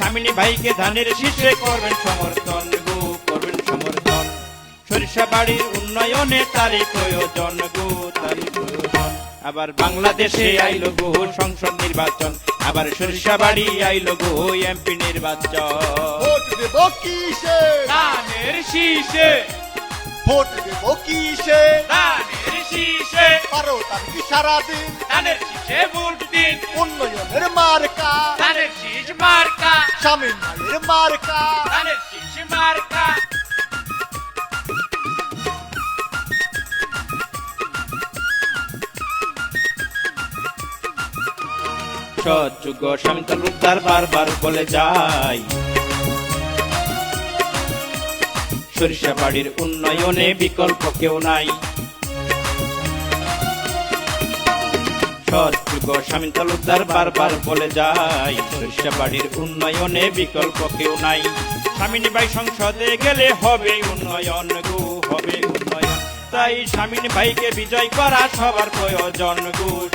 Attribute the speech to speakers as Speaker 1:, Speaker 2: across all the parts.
Speaker 1: স্বামিনী ভাইকে ধানের শীর্ষে করবেন সমর্থন গো করবেন সমর্থন। সরিষা বাড়ির উন্নয়নে তারই প্রয়োজন গো তারই প্রয়োজন। আবার বাংলাদেশে আইলো গো সংসদ নির্বাচন আবার সরিষা বাড়ি আইলো গো এমপি নির্বাচন। ধানের শীষে
Speaker 2: ভোট দেব কিসে?
Speaker 1: ধানের শীষে
Speaker 2: বারো তারিখ সারাদিন
Speaker 1: ধানের শীষে ভোট দিন।
Speaker 2: উন্নয়নের মার্কা। মায়ের মার্কা
Speaker 1: ধানের শীষ মার্কা স্বামী তালুকদার বারবার বলে যায় সরিষা বাড়ির উন্নয়নে বিকল্প কেউ নাই। সৎযোগ্য স্বামী তালুকদার বারবার বলে যায়, সরিষা বাড়ির উন্নয়নে বিকল্প কেউ নাই। ভাই সংসদে গেলে হবে উন্নয়ন হবে উন্নয়ন। তাই ভাইকে বিজয় করা সবার প্রয়োজন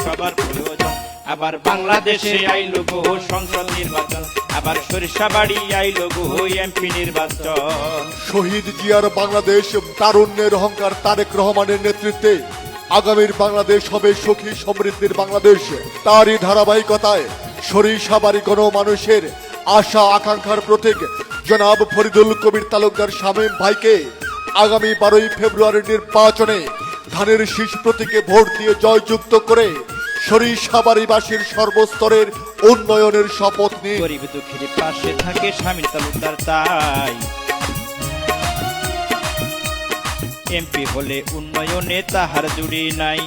Speaker 1: সবার প্রয়োজন। আবার বাংলাদেশে আইলো গো সংসদ নির্বাচন, আবার সরিষা বাড়ি আইলো গো এমপি নির্বাচন।
Speaker 2: শহীদ জিয়ার বাংলাদেশ, তারুণ্যের অহংকার তারেক রহমানের নেতৃত্বে আগামীর বাংলাদেশ হবে সুখী সমৃদ্ধির বাংলাদেশ। তারই ধারাবাহিকতায় সরিষাবাড়ি গণ মানুষের আশা আকাঙ্ক্ষার প্রতীক জনাব ফরিদুল কবির তালুকদার শামীম ভাইকে আগামী বারোই ফেব্রুয়ারির নির্বাচনে ধানের শীষ প্রতীকে ভোট দিয়ে জয়যুক্ত করে সরিষাবাড়িবাসীর সর্বস্তরের উন্নয়নের শপথ
Speaker 1: নিয়ে পাশে থাকে স্বামী তালুকদার তাই। এমপি হলে উন্নয়নে তাহার জুড়ি নাই।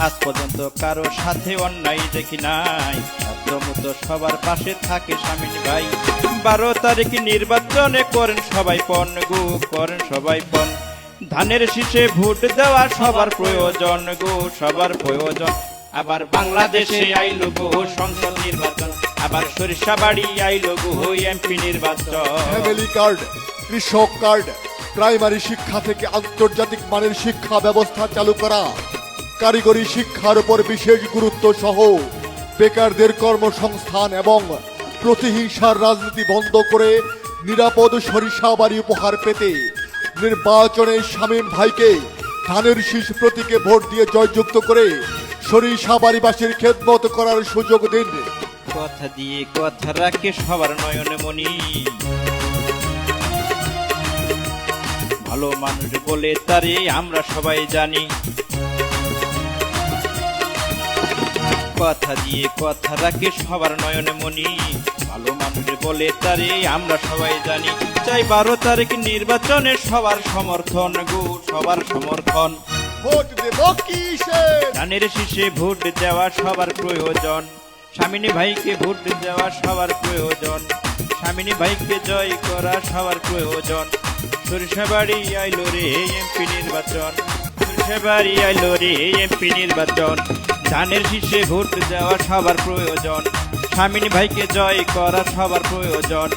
Speaker 1: আজ পর্যন্ত কারও সাথে অন্যায় দেখি নাই। মতো সবার পাশে থাকে স্বামীন ভাই। বারো তারিখ নির্বাচনে করেন সবাই পণ, গো, করেন সবাই পণ। ধানের শীষে ভোট দেওয়া সবার প্রয়োজন, গো, সবার প্রয়োজন। আবার বাংলাদেশে আইলো গো, সংসদ নির্বাচন। আবার সরিষা বাড়ি আইলো গো এমপি নির্বাচন।
Speaker 2: ফ্যামিলি কার্ড, কৃষক কার্ড, প্রাইমারি শিক্ষা থেকে আন্তর্জাতিক মানের শিক্ষা ব্যবস্থা চালু করা। কারিগরি শিক্ষার উপর বিশেষ গুরুত্ব সহ বেকারদের কর্মসংস্থান এবং প্রতিহিংসার রাজনীতি বন্ধ করে নিরাপদ সরিষা বাড়ি উপহার পেতে নির্বাচনে শামীম ভাইকে ধানের শীষ প্রতীকে ভোট দিয়ে জয়যুক্ত করে সরিষা বাড়িবাসীর খেদমত করার সুযোগ দিন।
Speaker 1: কথা দিয়ে কথা রাখে সবার নয়নে মনি। ভালো মানুষ বলে তারে আমরা সবাই জানি। কথা দিয়ে কথা রাখে সবার নয়নে মনি। ভালো মানুষ বলে তারে আমরা সবাই জানি। চাই বারো তারিখ নির্বাচনে সবার সমর্থন গো সবার সমর্থন।
Speaker 2: ভোট দেব কিসে?
Speaker 1: ধানের শীষে ভোট দেওয়া সবার প্রয়োজন। স্বামিনী ভাইকে ভোট দেওয়া সবার প্রয়োজন। স্বামিনী ভাইকে জয় করা সবার প্রয়োজন। সরিষাবাড়ি আইলো রে এমপি নির্বাচন। সরিষাবাড়ি আইলো রে এমপি নির্বাচন। ধানের শীষে ভোট দেওয়া সবার প্রয়োজন। স্বামিনী ভাইকে জয় করা সবার প্রয়োজন।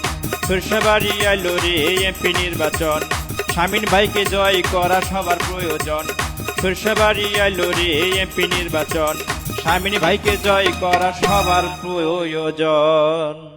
Speaker 1: সরিষাবাড়ি আইলো রে এমপি নির্বাচন। স্বামীন ভাইকে জয় করা সবার প্রয়োজন। সরষাবাড়ি আইলো রে এমপি নির্বাচন। স্বামীন ভাইকে জয় করা সবার প্রয়োজন।